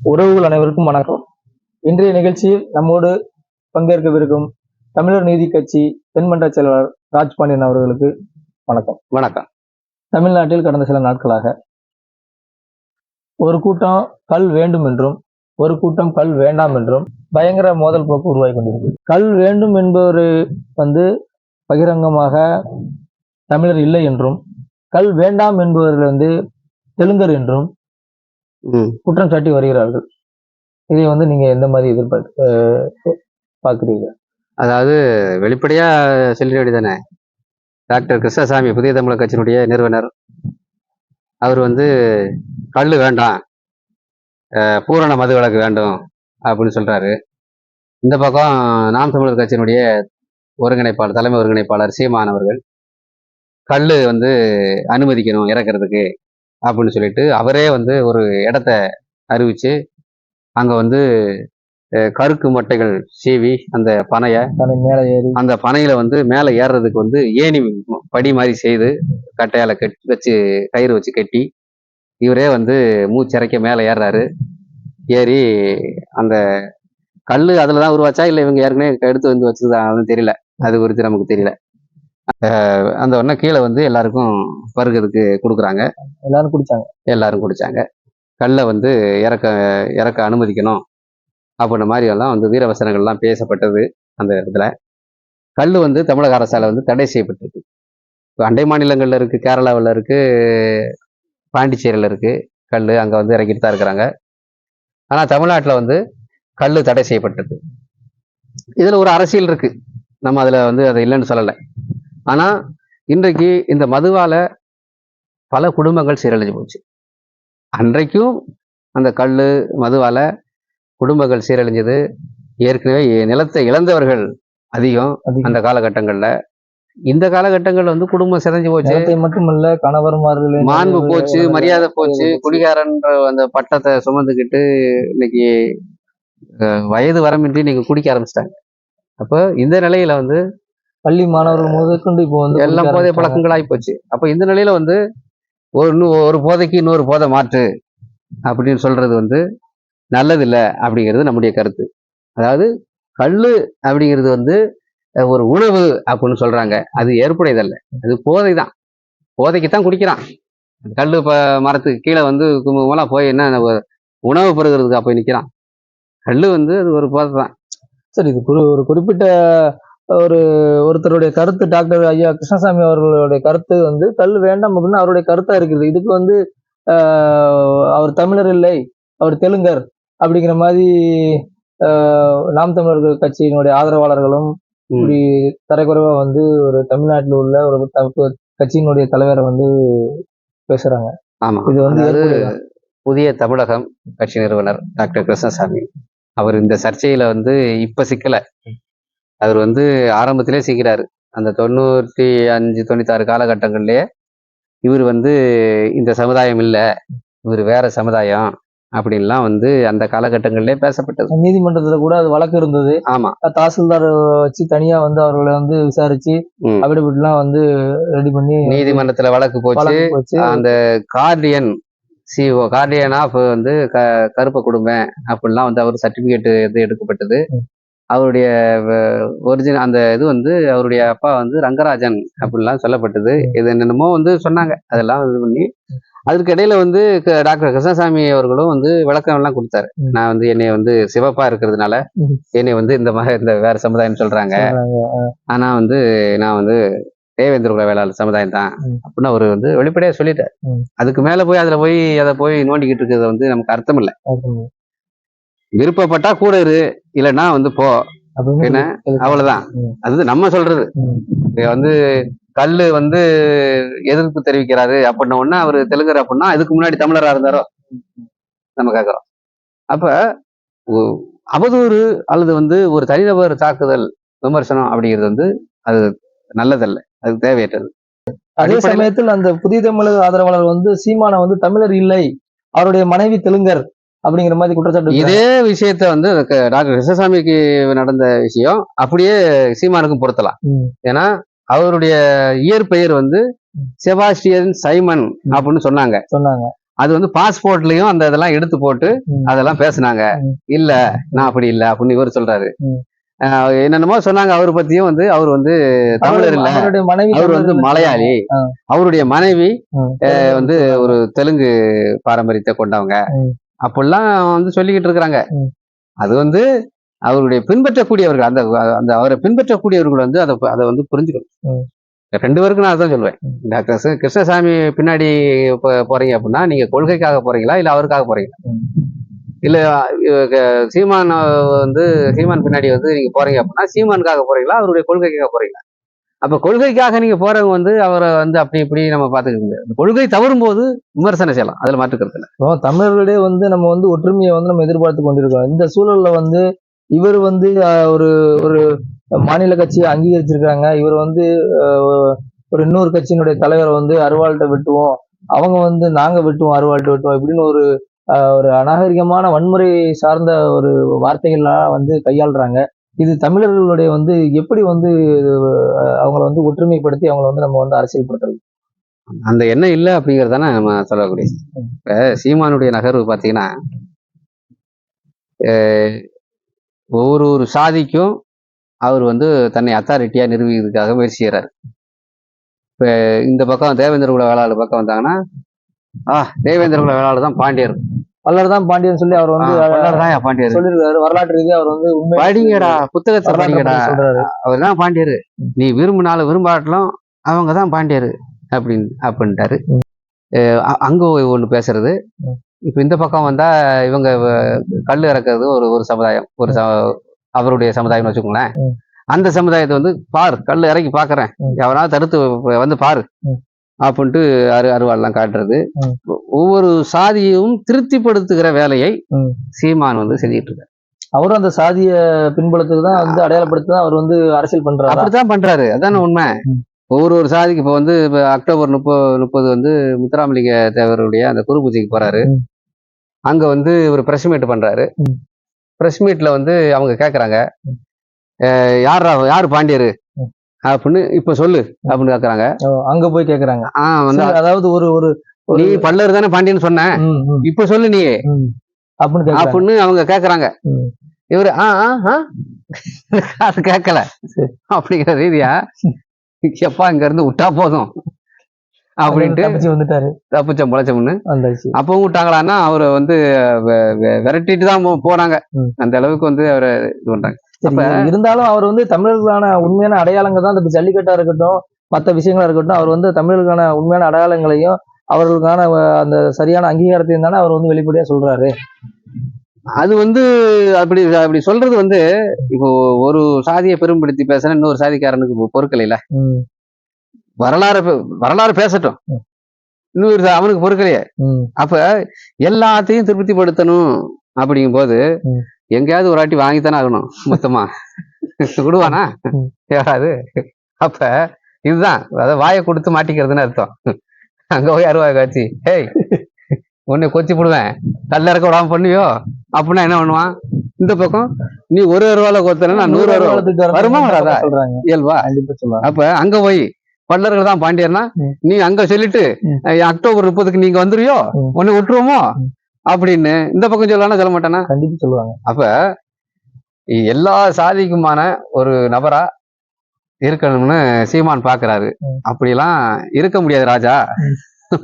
உறவுகள் அனைவருக்கும் வணக்கம். இன்றைய நிகழ்ச்சியில் நம்மோடு பங்கேற்கவிருக்கும் தமிழர் நீதி கட்சி தென்மன்ற செயலாளர் ராஜ்பாண்டியன் அவர்களுக்கு வணக்கம். வணக்கம். தமிழ்நாட்டில் கடந்த சில நாட்களாக ஒரு கூட்டம் கல் வேண்டும் என்றும் ஒரு கூட்டம் கல் வேண்டாம் என்றும் பயங்கர மோதல் போக்கு உருவாகி கொண்டிருக்கு கல் வேண்டும் என்பவர் வந்து பகிரங்கமாக தமிழர் இல்லை என்றும் கல் வேண்டாம் என்பவர்கள் வந்து தெலுங்கர் என்றும். குற்றம் சாட்டி வருகிறார்கள். இதை வந்து நீங்க எந்த மாதிரி எதிர்பார்க்க அஹ், பார்க்கிறீங்க? அதாவது வெளிப்படையா சொல்லிட வேண்டியதானே டாக்டர் கிருஷ்ணசாமி புதிய தமிழர் கட்சியினுடைய நிறுவனர். அவர் வந்து கல் வேண்டாம். பூரண மதுவிலக்கு வேண்டும் அப்படின்னு சொல்றாரு. இந்த பக்கம் நாம் தமிழர் கட்சியினுடைய ஒருங்கிணைப்பாளர் தலைமை ஒருங்கிணைப்பாளர் சீமான் அவர்கள் கல் வந்து அனுமதிக்கணும் இறக்குறதுக்கு. அப்படின்னு சொல்லிட்டு அவரே வந்து ஒரு இடத்த அறிவிச்சு அங்க வந்து கருக்கு மட்டைகள் சீவி அந்த பனையை மேலே ஏறி. அந்த பனையில வந்து மேலே ஏறுறதுக்கு வந்து ஏணி படி மாதிரி செய்து கட்டையால கட்டி வச்சு கயிறு வச்சு கட்டி இவரே வந்து மூச்சிறைக்க மேலே ஏறுறாரு. ஏறி அந்த கல் அதில் தான் உருவாச்சா? இல்லை இவங்க ஏற்கனவே எடுத்து வந்து வச்சுருந்தாங்கன்னு தெரியல. அது குறித்து நமக்கு தெரியல. அந்த உடனே கீழே வந்து எல்லாருக்கும் பருகிறதுக்கு கொடுக்குறாங்க. எல்லாரும் குடிச்சாங்க. எல்லாரும் குடிச்சாங்க. கல்லை வந்து இறக்க இறக்க அனுமதிக்கணும். அப்படின்ற மாதிரி எல்லாம் வந்து வீரவசனங்கள்லாம் பேசப்பட்டது அந்த இடத்துல. கல் வந்து தமிழக அரசால் வந்து தடை செய்யப்பட்டிருக்கு. இப்போ அண்டை மாநிலங்களில் இருக்கு கேரளாவில் இருக்கு பாண்டிச்சேரியில் இருக்கு கல் அங்கே வந்து இறக்கிட்டு தான் இருக்கிறாங்க. ஆனால் தமிழ்நாட்டில் வந்து கல் தடை செய்யப்பட்டது இதில் ஒரு அரசியல் இருக்கு. நம்ம அதில் வந்து அதை இல்லைன்னு சொல்லலை. ஆனால் இன்றைக்கு இந்த மதுவால பல குடும்பங்கள் சீரழிஞ்சு போச்சு. அன்றைக்கும் அந்த கல் மதுவால குடும்பங்கள் சீரழிஞ்சது. ஏற்கனவே நிலத்தை இழந்தவர்கள் அதிகம். அந்த காலகட்டங்கள்ல. இந்த காலகட்டங்கள்ல வந்து குடும்பம் சிதைஞ்சு போச்சு. மட்டுமல்ல கணவர்மார்கள் மாண்பு போச்சு மரியாதை போச்சு குடிகாரன்ற அந்த பட்டத்தை சுமந்துக்கிட்டு இன்னைக்கு வயது வரமின்றி நீங்க குடிக்க ஆரம்பிச்சிட்டாங்க. அப்போ இந்த நிலையில வந்து பள்ளி மாணவர்கள் முதற்கொண்டு இப்போ வந்து எல்லாம் போதை. பழக்கங்களாகி போச்சு அப்போ இந்த நிலையில வந்து ஒரு ஒரு போதைக்கு இன்னொரு போதை மாற்று அப்படின்னு சொல்றது வந்து நல்லதில்லை அப்படிங்கிறது நம்முடைய கருத்து. அதாவது கல்லு அப்படிங்கிறது வந்து ஒரு உணவு அப்படின்னு சொல்றாங்க. அது ஏற்புடையதல்ல. அது போதை தான் போதைக்கு தான் குடிக்கிறான். கல்லு இப்போ மரத்துக்கு கீழே வந்து கும்பகமெல்லாம் போய் என்ன உணவு பெறுகிறதுக்கு போய் நிற்கிறான் கல்லு வந்து அது ஒரு போதை தான் சரி இது ஒரு குறிப்பிட்ட ஒரு ஒருத்தருடைய கருத்து டாக்டர் ஐயா கிருஷ்ணசாமி அவர்களுடைய கருத்து வந்து கல் வேண்டாம் அப்படின்னு அவருடைய கருத்தா இருக்குது. இதுக்கு வந்து அவர் தமிழர் இல்லை அவர் தெலுங்கர் அப்படிங்கிற மாதிரி நாம் தமிழர் கட்சியினுடைய ஆதரவாளர்களும். இப்படி தரைக்குறைவா வந்து ஒரு தமிழ்நாட்டில் உள்ள ஒரு கட்சியினுடைய தலைவரை வந்து பேசுறாங்க. ஆமா. இது வந்து? புதிய தமிழகம் கட்சி நிறுவனர் டாக்டர் கிருஷ்ணசாமி. அவர் இந்த சர்ச்சையில வந்து இப்ப சிக்கல. அவர் வந்து ஆரம்பத்திலே சிக்கிறாரு அந்த தொண்ணூற்றி அஞ்சு தொண்ணூத்தாறு காலகட்டங்கள்லயே இவர் வந்து இந்த சமுதாயம் இல்லை இவர் வேற சமுதாயம் அப்படின்லாம் வந்து அந்த காலகட்டங்கள்லயே பேசப்பட்டது. நீதிமன்றத்துல கூட அது வழக்கு இருந்தது. ஆமா. தாசில்தார் வச்சு தனியா வந்து அவர்களை வந்து விசாரிச்சு ம். அபிடபிட்லாம் வந்து ரெடி பண்ணி நீதிமன்றத்துல வழக்கு போச்சு. அந்த கார்டியன் சிஓ கார்டியன் ஆஃப் வந்து க கருப்ப குடும்பம் அப்படிலாம் வந்து அவர் சர்டிபிகேட் இது எடுக்கப்பட்டது. அவருடைய ஒரிஜினல் அந்த இது வந்து அவருடைய அப்பா வந்து ரங்கராஜன் அப்படிலாம் சொல்லப்பட்டது இது என்னென்னமோ வந்து சொன்னாங்க அதெல்லாம் இது பண்ணி அதுக்கு இடையில வந்து டாக்டர் கிருஷ்ணசாமி அவர்களும் வந்து விளக்கம் எல்லாம் கொடுத்தாரு. நான் வந்து என்னை வந்து சிவப்பா இருக்கிறதுனால. என்னை வந்து இந்த மாதிரி இந்த வேற சமுதாயம் சொல்றாங்க. ஆனா வந்து நான் வந்து தேவேந்திர குல வேளாளர் சமுதாயம் தான். அப்படின்னு அவர் வந்து வெளிப்படையா சொல்லிட்டார். அதுக்கு மேல போய் அதுல போய் அதை போய் நோண்டிக்கிட்டு இருக்கிறது வந்து நமக்கு அர்த்தம் இல்லை விருப்பப்பட்டா கூட இரு இல்லைன்னா வந்து போ. என்ன? அவ்வளவுதான். அது நம்ம சொல்றது. வந்து கல்லு வந்து எதிர்ப்பு தெரிவிக்கிறாரு அப்படின்ன உடனே அவர் தெலுங்கர் அப்படின்னா இதுக்கு முன்னாடி தமிழரா இருந்தாரோ? நம்ம கேட்கிறோம் அப்ப அவதூறு அல்லது வந்து ஒரு தனிநபர் தாக்குதல் விமர்சனம் அப்படிங்கிறது வந்து அது நல்லதல்ல. அது தேவையற்றது. அதே சமயத்தில் அந்த புதிய தமிழக ஆதரவாளர் வந்து சீமானை வந்து தமிழர் இல்லை. அவருடைய மனைவி தெலுங்கர். அப்படிங்கிற மாதிரி குற்றச்சாட்டு. இதே விஷயத்த வந்து டாக்டர் கிருஷ்ணசாமிக்கு நடந்த விஷயம் அப்படியே சீமானுக்கும் பொருத்தலாம். ஏன்னா அவருடைய இயற்பெயர் வந்து. செபாஸ்டியன் சைமன் அப்படின்னு சொன்னாங்க சொன்னாங்க அது வந்து பாஸ்போர்ட்லயும் அந்த இதெல்லாம் எடுத்து போட்டு. அதெல்லாம் பேசுனாங்க. இல்ல நான் அப்படி இல்ல அப்படின்னு இவர் சொல்றாரு என்னென்னமோ சொன்னாங்க அவர் பத்தியும் வந்து அவர் வந்து தமிழர் இல்ல அவர் வந்து மலையாளி. அவருடைய மனைவி. வந்து ஒரு தெலுங்கு பாரம்பரியத்தை கொண்டவங்க. அப்படிலாம் வந்து சொல்லிக்கிட்டு இருக்கிறாங்க. அது வந்து அவருடைய பின்பற்றக்கூடியவர்கள் அந்த அந்த அவரை பின்பற்றக்கூடியவர்கள் வந்து அதை அதை வந்து புரிஞ்சுக்கணும். ரெண்டு பேருக்கும் நான் அதான் சொல்லுவேன். டாக்டர் கிருஷ்ணசாமி பின்னாடி போறீங்க அப்படின்னா நீங்க கொள்கைக்காக போறீங்களா இல்ல அவருக்காக போறீங்களா. இல்ல சீமான் வந்து சீமான் பின்னாடி வந்து நீங்க போறீங்க அப்படின்னா சீமானுக்காக போறீங்களா அவருடைய கொள்கைக்காக போறீங்களா அப்போ கொள்கைக்காக நீங்கள் போகிறவங்க வந்து அவரை வந்து அப்படி இப்படி நம்ம பாத்துக்க முடியாது. அந்த கொள்கை தவறும் போது விமர்சனம் செய்யலாம். அதில் மாற்றுக்கிறது இல்லை. இப்போ தமிழர்களிடையே வந்து நம்ம வந்து ஒற்றுமையை வந்து நம்ம எதிர்பார்த்து கொண்டிருக்கோம் இந்த சூழலில் வந்து இவர் வந்து ஒரு ஒரு மாநில கட்சியை அங்கீகரிச்சிருக்காங்க. இவர் வந்து ஒரு இன்னொரு கட்சியினுடைய தலைவரை வந்து அருவாள்கிட்ட வெட்டுவோம். அவங்க வந்து நாங்கள் வெட்டுவோம் அருவாள்கிட்ட வெட்டுவோம் இப்படின்னு ஒரு ஒரு அநாகரிகமான வன்முறை சார்ந்த ஒரு வார்த்தைகள்லாம் வந்து கையாளுறாங்க. இது தமிழர்களுடைய வந்து எப்படி வந்து அவங்கள வந்து ஒற்றுமைப்படுத்தி அவங்கள வந்து நம்ம வந்து அரசியல்படுத்துறது அந்த எண்ணம் இல்லை அப்படிங்கறதான நம்ம சொல்லக்கூடிய. இப்ப சீமானுடைய நகர்வு பார்த்தீங்கன்னா அஹ், ஒவ்வொரு ஒரு சாதிக்கும் அவர் வந்து தன்னை அத்தாரிட்டியா நிறுவிக்கிறதுக்காக முயற்சி செய்கிறார் இப்ப இந்த பக்கம் தேவேந்திர குல வேளாளர் பக்கம் வந்தாங்கன்னா ஆ தேவேந்திர குல வேளாளர் தான் பாண்டியர். வல்லர் தான் பாண்டியன் சொல்லி அவர் வந்து தான் பாண்டியர். சொல்லியிருக்காரு வரலாற்று ரீதியா அவர் வந்து படிங்கடா புத்தகத்தை படிங்கடா. அவர் தான் பாண்டியர். நீ விரும்பினாலும் விரும்பாட்டலும் அவங்க தான் பாண்டியர் அப்படின்னு அப்படின்ட்டாரு. அங்க ஒன்று பேசுறது. இப்போ இந்த பக்கம் வந்தா இவங்க கல் இறக்குறது ஒரு ஒரு சமுதாயம். ஒரு அவருடைய சமுதாயம்னு வச்சுக்கோங்களேன். அந்த சமுதாயத்தை வந்து பார் கல் இறக்கி பாக்குறேன். எவனாவது தடுத்து வந்து பாரு. அப்படின்ட்டு அரு அருவாள்லாம் காட்டுறது. ஒவ்வொரு சாதியையும் திருப்திப்படுத்துகிற வேலையை. சீமான் வந்து செஞ்சுட்டு இருக்காரு அவரும் அந்த சாதிய பின்புலத்துக்கு தான் வந்து அடையாளப்படுத்தி தான் அவர் வந்து அரசியல் பண்றாரு அப்படித்தான் பண்றாரு அதான உண்மை. ஒவ்வொரு ஒரு சாதிக்கு இப்போ வந்து இப்போ அக்டோபர் முப்பது முப்பது வந்து முத்துராமலிங்க தேவருடைய அந்த குரு பூஜைக்கு போறாரு. அங்க வந்து ஒரு பிரஸ் மீட் பண்றாரு. பிரஸ் மீட்ல வந்து அவங்க. அஹ் யாரா யார் பாண்டியரு. அப்படின்னு இப்ப சொல்லு அப்படின்னு கேக்குறாங்க. அங்க போய் கேக்குறாங்க. ஆ வந்து அதாவது ஒரு ஒரு நீ பல்லர் தானே பாண்டியன்னு சொன்ன. இப்ப சொல்லு நீ. அப்படின்னு அப்படின்னு அவங்க கேக்குறாங்க. இவரு ஆ ஆ அது கேட்கல. அப்படிங்கிற ரீதியா எப்பா இங்க இருந்து விட்டா போதும். அப்படின்ட்டு தப்பிச்சு வந்துட்டாரு. தப்பிச்சம் முளைச்சம்னு அப்பவும் விட்டாங்களான்னா அவரை வந்து விரட்டிட்டு தான் போ- போனாங்க ம். அந்த அளவுக்கு வந்து அவரை இது பண்றாங்க. இருந்தாலும் அவர் வந்து தமிழர்களுக்கான உண்மையான அடையாளங்கள் தான். இந்த ஜல்லிக்கட்டா இருக்கட்டும் மற்ற விஷயங்களா இருக்கட்டும் அவர் வந்து தமிழர்களுக்கான உண்மையான அடையாளங்களையும் அவர்களுக்கான அந்த சரியான அங்கீகாரத்தையும் தானே அவர் வந்து வெளிப்படையா சொல்றாரு. அது வந்து அப்படி அப்படி சொல்றது வந்து இப்போ ஒரு சாதியை பெரும்படுத்தி பேசுற இன்னொரு சாதிக்காரனுக்கு பொ- பொறுக்கல இல்ல வரலாறு வரலாறு பேசட்டும். இன்னொரு அவனுக்கு பொறுக்கலையே. அப்ப எல்லாத்தையும் திருப்திப்படுத்தணும் அப்படிங்கும் போது. எங்கேயாவது ஒரு வாட்டி வாங்கித்தானே ஆகணும் மொத்தமா. விடுவானா. யாராவது அப்ப இதுதான் அதாவது வாயை கொடுத்து மாட்டிக்கிறதுன்னு அர்த்தம். அங்க போய் அருவாய் காட்சி ஏய் உன்னை கொத்தி போடுவேன். கல்ல இறக்க விடாம பண்ணுவியோ? அப்படின்னா என்ன பண்ணுவான்? இந்த பக்கம் நீ ஒரு அருவால கொத்தனா நான் நூறு அருவா. வருமா வராதா? இயல்பா? அப்ப அங்க போய் பல்லர்கள் தான் பாண்டியர்னா. நீ அங்க சொல்லிட்டு அக்டோபர் முப்பதுக்கு நீங்க வந்துருவியோ. உன்னை விட்டுருவோமோ. அப்படின்னு இந்த பக்கம் சொல்லலாம்னா சொல்ல மாட்டானா கண்டிப்பா சொல்லுவாங்க அப்ப எல்லா சாதிக்குமான ஒரு நபரா இருக்கணும்னு சீமான் பாக்குறாரு. அப்படிலாம் இருக்க முடியாது ராஜா ம்.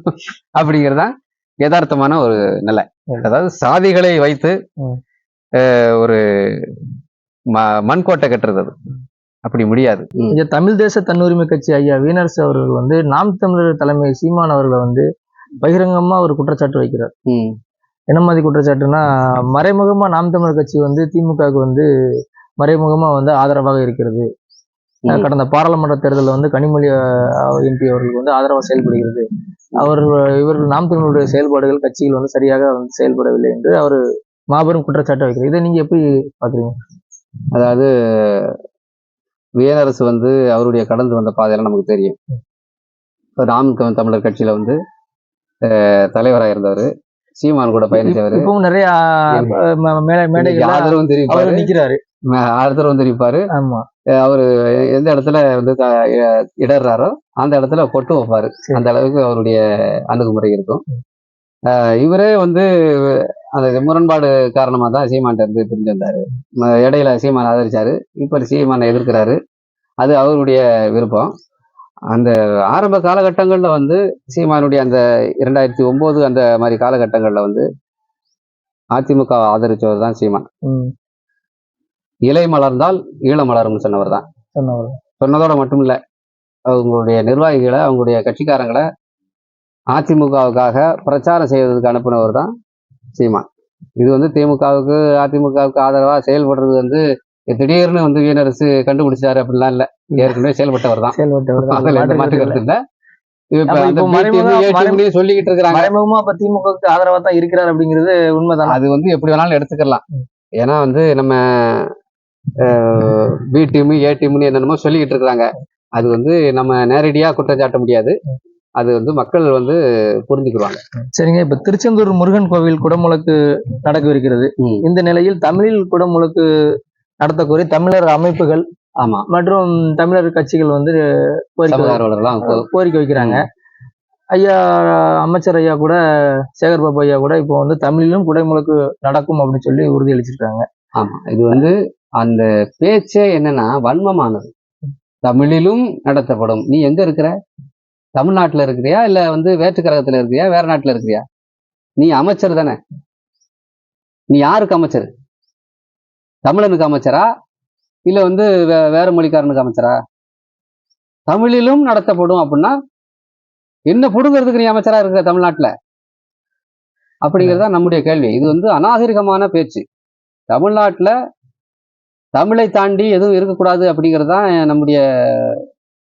அப்படிங்கறதுதான் யதார்த்தமான ஒரு நிலை. அதாவது சாதிகளை வைத்து ஒரு ம- மண்கோட்டை கட்டுறது அது அப்படி முடியாது. இங்க தமிழ் தேச தன்னுரிமை கட்சி ஐயா வீனரசு அவர்கள் வந்து நாம் தமிழர் தலைமை சீமான் அவர்களை வந்து பகிரங்கமா ஒரு குற்றச்சாட்டு வைக்கிறார். என்ன மாதிரி குற்றச்சாட்டுனா மறைமுகமா நாம் தமிழர் கட்சி வந்து திமுகவுக்கு வந்து மறைமுகமா வந்து ஆதரவாக இருக்கிறது. கடந்த பாராளுமன்ற தேர்தலில் வந்து கனிமொழி எம்பி அவர்களுக்கு வந்து ஆதரவாக செயல்படுகிறது. அவர் இவர்கள் நாம் தமிழருடைய செயல்பாடுகள் கட்சிகள் வந்து சரியாக வந்து செயல்படவில்லை என்று அவர் மாபெரும் குற்றச்சாட்டு வைக்கிறார். இதை நீங்க எப்படி பாக்குறீங்க அதாவது வியனரசு வந்து அவருடைய கடந்து வந்த பாதையெல்லாம் நமக்கு தெரியும். இப்போ நாம் தமிழர் கட்சியில வந்து அஹ், தலைவரா இருந்தவர். சீமான் கூட பயணிச்சவர் இப்பவும் நிறைய மேடைகள் ஆதரவும் தெரிவிப்பாரு. நிக்கிறாரு. ஆதரவும் தெரிவிப்பாரு. ஆமா. அவர் எந்த இடத்துல வந்து இடர்றாரோ அந்த இடத்துல கொட்டு வைப்பாரு. அந்த அளவுக்கு அவருடைய அணுகுமுறை இருக்கும். இவரே வந்து அந்த முரண்பாடு காரணமாக தான் சீமான்ட்ட இருந்து பிரிஞ்சு வந்தாரு. இடையில சீமான் ஆதரிச்சாரு. இப்போ சீமானை எதிர்க்கிறாரு. அது அவருடைய விருப்பம். அந்த ஆரம்ப காலகட்டங்களில் வந்து சீமானுடைய அந்த இரண்டாயிரத்தி ஒன்பது அந்த மாதிரி காலகட்டங்களில் வந்து அதிமுக ஆதரிச்சவர் தான் சீமான். இலை மலர்ந்தால் ஈழ மலரும்னு சொன்னவர் தான். சொன்னவர். சொன்னதோட மட்டும் இல்லை அவங்களுடைய நிர்வாகிகளை அவங்களுடைய கட்சிக்காரங்களை அதிமுகவுக்காக பிரச்சாரம் செய்வதற்கு அனுப்பினவர் தான் சீமான். இது வந்து திமுகவுக்கு அதிமுகவுக்கு ஆதரவாக செயல்படுறது வந்து திடீர்னு வந்து வீணரசு கண்டுபிடிச்சாரு அப்படிலாம் இல்லை. ஏற்கனவே செயல்பட்டவர் தான். செயல்பட்டவர் மாற்று கருத்து இல்லை. சொல்லிக்கிட்டு இருக்கிறாங்க. மறைமுகமா திமுகவுக்கு ஆதரவா தான் இருக்கிறார் அப்படிங்கிறது உண்மைதான்? அது வந்து எப்படி வேணாலும் எடுத்துக்கலாம். ஏன்னா வந்து நம்ம பி டீம் ஏ டீம்னு என்னென்னமோ சொல்லிக்கிட்டு இருக்கிறாங்க. அது வந்து நம்ம நேரடியா குற்றம் சாட்ட முடியாது. அது வந்து மக்கள் வந்து புரிஞ்சுக்குவாங்க சரிங்க. இப்ப திருச்செந்தூர் முருகன் கோவில் குடமுழக்கு நடக்கவிருக்கிறது. இந்த நிலையில் தமிழில் குடமுழக்கு நடத்த கோரி தமிழர் அமைப்புகள் ஆமா. மற்றும் தமிழர் கட்சிகள் வந்து கோரிக்கை கோரிக்கை வைக்கிறாங்க. ஐயா அமைச்சர் ஐயா கூட சேகர் பாபு ஐயா கூட இப்போ வந்து தமிழிலும் குடைமுழக்கு நடக்கும் அப்படின்னு சொல்லி உறுதியளிச்சிருக்காங்க. ஆமா. இது வந்து அந்த பேச்சே என்னன்னா வன்மமானது. தமிழிலும் நடத்தப்படும். நீ எங்க இருக்கிற? தமிழ்நாட்டுல இருக்கிறியா? இல்ல வந்து வேற்று கிரகத்துல இருக்கிறியா? வேற நாட்டுல இருக்கிறியா? நீ அமைச்சர் தானே. நீ யாருக்கு அமைச்சர்? தமிழனுக்கு அமைச்சரா? இல்ல வந்து வே- வேற மொழிக்காரனுக்கு அமைச்சரா? தமிழிலும் நடத்தப்படும் அப்படின்னா என்ன புடுங்கிறதுக்கு நீ அமைச்சரா இருக்கிற தமிழ்நாட்டுல? அப்படிங்கிறதா நம்முடைய கேள்வி. இது வந்து அநாகரிகமான பேச்சு. தமிழ்நாட்டுல தமிழை தாண்டி எதுவும் இருக்கக்கூடாது அப்படிங்கிறது தான் நம்முடைய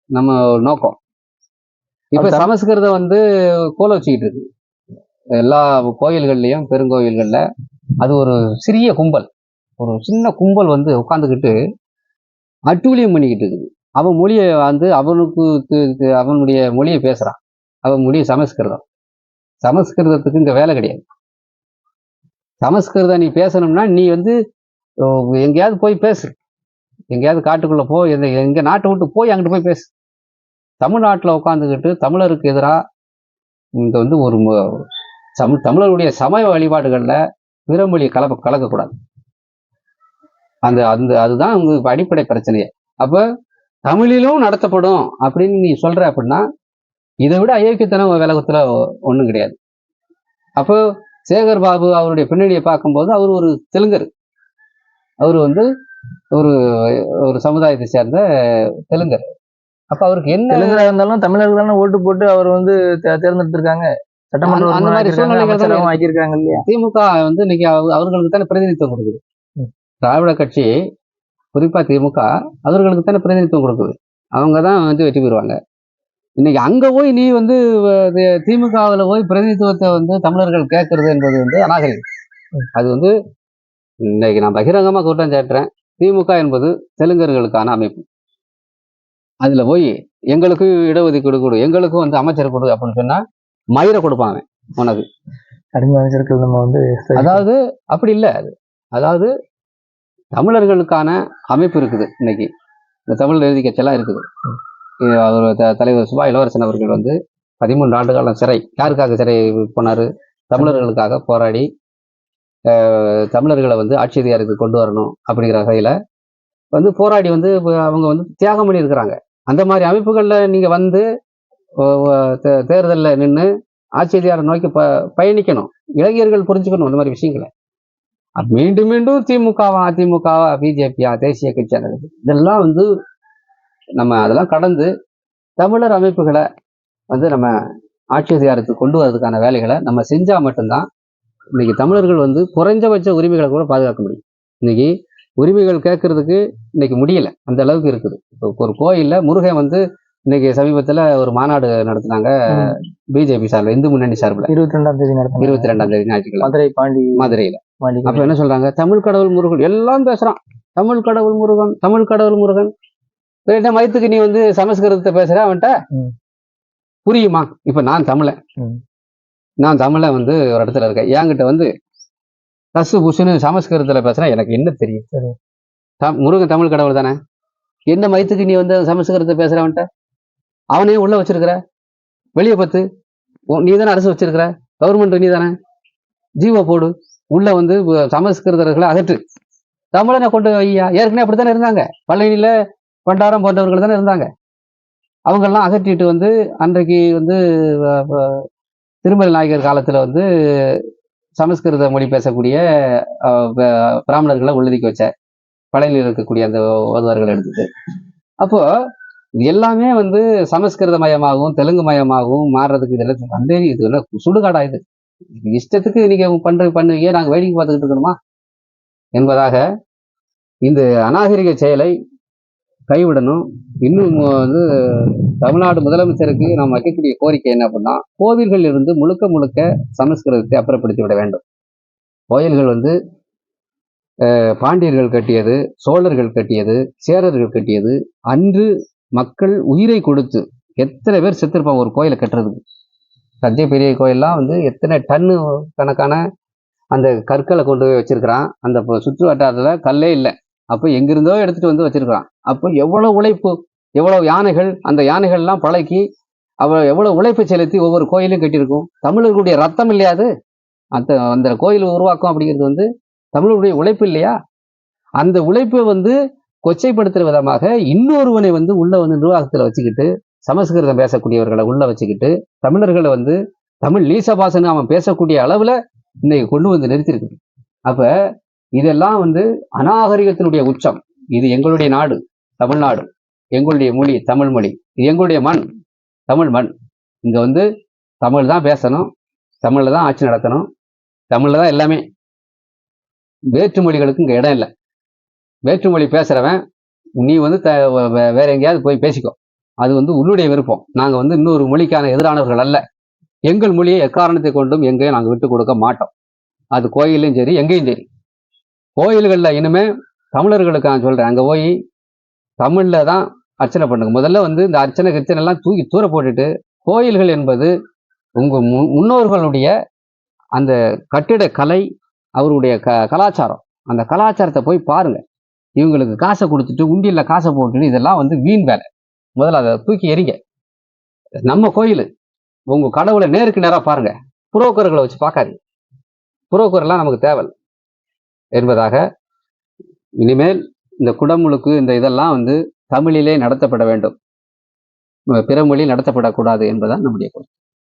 நம்ம நோக்கம். இப்ப சமஸ்கிருதம் வந்து கோல வச்சுக்கிட்டு இருக்கு. எல்லா கோயில்கள்லயும் பெருங்கோயில்கள்ல அது ஒரு சிறிய கும்பல். ஒரு சின்ன கும்பல் வந்து உட்காந்துக்கிட்டு அட்டூழியம் பண்ணிக்கிட்டு இருக்குது. அவன் மொழியை வந்து அவனுக்கு அவனுடைய மொழியை பேசுகிறான் அவன் மொழி சமஸ்கிருதம். சமஸ்கிருதத்துக்கு இங்கே வேலை கிடையாது. சமஸ்கிருதம் நீ பேசணும்னா நீ வந்து எங்கேயாவது போய் பேசு. எங்கேயாவது காட்டுக்குள்ளே போ எந்த எங்கள் நாட்டை விட்டு போய் அங்கிட்டு போய் பேசு. தமிழ்நாட்டில் உட்காந்துக்கிட்டு தமிழருக்கு எதிராக இங்கே வந்து ஒரு தமிழ் தமிழருடைய சமய வழிபாடுகளில் பிறமொழி கலப்ப கலக்கக்கூடாது. அந்த அந்த அதுதான் உங்க அடிப்படை பிரச்சனையே. அப்போ தமிழிலும் நடத்தப்படும் அப்படின்னு நீ சொல்ற அப்படின்னா இதை விட அயோக்கியத்தனம் விலகத்துல ஒன்றும் கிடையாது. அப்போ சேகர் பாபு அவருடைய பின்னணியை பார்க்கும்போது அவர் ஒரு தெலுங்கர். அவர் வந்து ஒரு ஒரு சமுதாயத்தை சேர்ந்த தெலுங்கர். அப்ப அவருக்கு என்ன தெலுங்கரா இருந்தாலும் தமிழர்கள் தானே ஓட்டு போட்டு அவர் வந்து தேர்ந்தெடுத்திருக்காங்க. சட்டமன்ற அந்த- மாதிரி ஆக்கியிருக்காங்க, சூழ்நிலைகள் இல்லையா? திமுக வந்து இன்னைக்கு அவ- அவர்களுக்கு தானே பிரதிநிதித்துவம் கொடுக்குது. திராவிட கட்சி குறிப்பா திமுக அவர்களுக்கு தானே பிரதிநிதித்துவம் கொடுக்குது. அவங்க தான் வந்து வெற்றி பெறுவாங்க. இன்னைக்கு அங்க போய் நீ வந்து திமுகவுல போய் பிரதிநிதித்துவத்தை வந்து தமிழர்கள் கேட்கறது என்பது வந்து அநாகரிகம். ம். அது வந்து இன்னைக்கு நான் பகிரங்கமா குற்றம் சாட்டுறேன் திமுக என்பது தெலுங்கர்களுக்கான அமைப்பு. அதுல போய் எங்களுக்கு இடஒதுக்கீடு கொடு எங்களுக்கும் வந்து அமைச்சர் கொடு அப்படின்னு சொன்னா மயிரை கொடுப்பான் அவன் உனக்கு. அடிமை அமைச்சர்கள் நம்ம வந்து அதாவது அப்படி இல்லை அது. அதாவது தமிழர்களுக்கான அமைப்பு இருக்குது இன்னைக்கு. இந்த தமிழ் எழுதி கட்சியெல்லாம் இருக்குது. அவர் த- தலைவர் சுபா இளவரசன் அவர்கள் வந்து பதிமூன்று ஆண்டு காலம் சிறை. யாருக்காக சிறை போனார்? தமிழர்களுக்காக போராடி தமிழர்களை வந்து ஆட்சி அதிகாரத்துக்கு கொண்டு வரணும் அப்படிங்கிற வகையில் வந்து போராடி வந்து அவங்க வந்து தியாகம் பண்ணியிருக்கிறாங்க. அந்த மாதிரி அமைப்புகளில் நீங்கள் வந்து தேர்தலில் தே- நின்று ஆட்சி அதிகாரம் நோக்கி ப பயணிக்கணும். இளைஞர்கள் புரிஞ்சுக்கணும் அந்த மாதிரி விஷயங்களை. மீண்டும் மீண்டும் திமுகவா அதிமுகவா பிஜேபியா தேசிய கட்சியா இதெல்லாம் வந்து நம்ம அதெல்லாம் கடந்து தமிழர் அமைப்புகளை வந்து நம்ம ஆட்சி அதிகாரத்துக்கு கொண்டு வரதுக்கான வேலைகளை நம்ம செஞ்சா மட்டும்தான் இன்னைக்கு தமிழர்கள் வந்து குறைஞ்சபட்ச உரிமைகளை கூட பாதுகாக்க முடியும். இன்னைக்கு உரிமைகள் கேட்கறதுக்கு இன்னைக்கு முடியல. அந்த அளவுக்கு இருக்குது. இப்போ ஒரு கோயில்ல முருகன் வந்து இன்னைக்கு சமீபத்துல ஒரு மாநாடு நடத்தினாங்க பிஜேபி சார்பில் இந்து முன்னணி சார்பில். இருபத்தி ரெண்டாம் தேதி இருபத்தி ரெண்டாம் தேதி ஞாயிற்றுக்கிழமை. மதுரை பாண்டி மதுரையில. அப்ப என்ன சொல்றாங்க? தமிழ் கடவுள் முருகன். எல்லாம் பேசுறான். தமிழ் கடவுள் முருகன் தமிழ் கடவுள் முருகன். என்ன மயத்துக்கு நீ வந்து சமஸ்கிருதத்தை பேசுற அவன்கிட்ட. புரியுமா? இப்ப நான் தமிழன். நான் தமிழன் வந்து ஒரு இடத்துல இருக்கேன். என்கிட்ட வந்து தசு புசுன்னு சமஸ்கிருதத்துல பேசுறேன் எனக்கு என்ன தெரியும்? முருகன் தமிழ் கடவுள் தானே? என்ன மயத்துக்கு நீ வந்து சமஸ்கிருதத்தை பேசுறவன்ட்ட அவனையும் உள்ள வச்சிருக்கிற? வெளியே பத்து. நீ தானே அரசு வச்சிருக்கிற? கவர்மெண்ட் நீ தானே ஜீவோ போடு. உள்ள வந்து சமஸ்கிருதர்களை அகற்று. தமிழனை கொண்டு ஐயா ஏற்கனவே அப்படித்தானே இருந்தாங்க. பழனியில பண்டாரம் போன்றவர்கள் தானே இருந்தாங்க. அவங்கெல்லாம் அகற்றிட்டு வந்து அன்றைக்கு வந்து திருமலை நாயகர் காலத்துல வந்து சமஸ்கிருத மொழி பேசக்கூடிய ப- பிராமணர்களை உள்ளதுக்கி வச்ச பழனியில் இருக்கக்கூடிய அந்த ஓதுவார்கள் எடுத்துட்டு அப்போ இது எல்லாமே வந்து சமஸ்கிருத மயமாகவும் தெலுங்கு மயமாகவும் மாறுறதுக்கு இதெல்லாம் வந்தே இது எல்லாம் சுடுகாடா இது? இஷ்டத்துக்கு நீங்க பண்ற பண்ணுவீங்க நாங்க வேடிக்கை பார்த்துக்கிட்டு இருக்கணுமா? என்பதாக இந்த அநாகரிக செயலை கைவிடணும். இன்னும் வந்து தமிழ்நாடு முதலமைச்சருக்கு நாம் வைக்கக்கூடிய கோரிக்கை என்ன அப்படின்னா கோவில்கள் இருந்து முழுக்க முழுக்க சமஸ்கிருதத்தை அப்புறப்படுத்தி விட வேண்டும். கோயில்கள் வந்து பாண்டியர்கள் கட்டியது சோழர்கள் கட்டியது சேரர்கள் கட்டியது அன்று மக்கள் உயிரை கொடுத்து எத்தனை பேர் செத்துருப்பாங்க ஒரு கோயிலை கட்டுறதுக்கு? தஞ்சை பெரிய கோயிலெலாம் வந்து எத்தனை டன்னு கணக்கான அந்த கற்களை கொண்டு போய் வச்சுருக்கிறான். அந்த சுற்று வட்டாரத்தில் கல்லே இல்லை. அப்போ எங்கிருந்தோ எடுத்துட்டு வந்து வச்சுருக்கிறான். அப்போ எவ்வளோ உழைப்பு எவ்வளோ யானைகள் அந்த யானைகள்லாம் பழக்கி அவ எவ்வளோ உழைப்பை செலுத்தி ஒவ்வொரு கோயிலையும் கட்டியிருக்கும். தமிழர்களுடைய ரத்தம் இல்லையாது அந்த அந்த கோயில் உருவாக்கம் அப்படிங்கிறது வந்து தமிழர்களுடைய உழைப்பு இல்லையா? அந்த உழைப்பை வந்து கொச்சைப்படுத்துகிற விதமாக இன்னொருவனை வந்து உள்ள வந்து நிர்வாகத்தில் வச்சுக்கிட்டு சமஸ்கிருதம் பேசக்கூடியவர்களை உள்ள வச்சுக்கிட்டு தமிழர்களை வந்து தமிழ் நீசபாசன்னு அவன் பேசக்கூடிய அளவில் இன்னைக்கு கொண்டு வந்து நிறுத்தியிருக்கு. அப்போ இதெல்லாம் வந்து அநாகரிகத்தினுடைய உச்சம். இது எங்களுடைய நாடு தமிழ்நாடு. எங்களுடைய மொழி தமிழ் மொழி. இது எங்களுடைய மண் தமிழ் மண். இங்கே வந்து தமிழ் தான் பேசணும் தமிழில் தான் ஆட்சி நடத்தணும் தமிழில் தான் எல்லாமே. வேற்று மொழிகளுக்கு இங்கே இடம் இல்லை. வேற்று மொழி பேசுறவன் நீ வந்து த- வே- வேற எங்கேயாவது போய் பேசிக்கோ. அது வந்து உன்னுடைய விருப்பம். நாங்கள் வந்து இன்னொரு மொழிக்கான எதிரானவர்கள் அல்ல. எங்கள் மொழியை எக்காரணத்தை கொண்டும் எங்கேயும் நாங்கள் விட்டு கொடுக்க மாட்டோம். அது கோயிலையும் சரி எங்கேயும் சரி. கோயில்களில் இனிமே தமிழர்களுக்கு நான் அங்கே போய் தமிழில் தான் அர்ச்சனை பண்ணுங்க. முதல்ல வந்து இந்த அர்ச்சனை கிர்ச்சனை எல்லாம் தூக்கி தூர போட்டுட்டு கோயில்கள் என்பது உங்கள் மு- முன்னோர்களுடைய அந்த கட்டிட கலை அவருடைய க கலாச்சாரம். அந்த கலாச்சாரத்தை போய் பாருங்கள் இவங்களுக்கு காசை கொடுத்துட்டு உண்டியில் காசை போட்டுட்டு இதெல்லாம் வந்து வீண் வேலை. முதல்ல அதை தூக்கி எறிங்க. நம்ம கோயில் உங்க கடவுளை நேருக்கு நேரா பாருங்க. புரோக்கர்களை வச்சு பார்க்காதீங்க. புரோக்கர்லாம் நமக்கு தேவை என்பதாக இனிமேல் இந்த குடமுழுக்கு இந்த இதெல்லாம் வந்து தமிழிலே நடத்தப்பட வேண்டும். பிற மொழி நடத்தப்படக்கூடாது என்பதுதான் நம்முடைய கொள்கை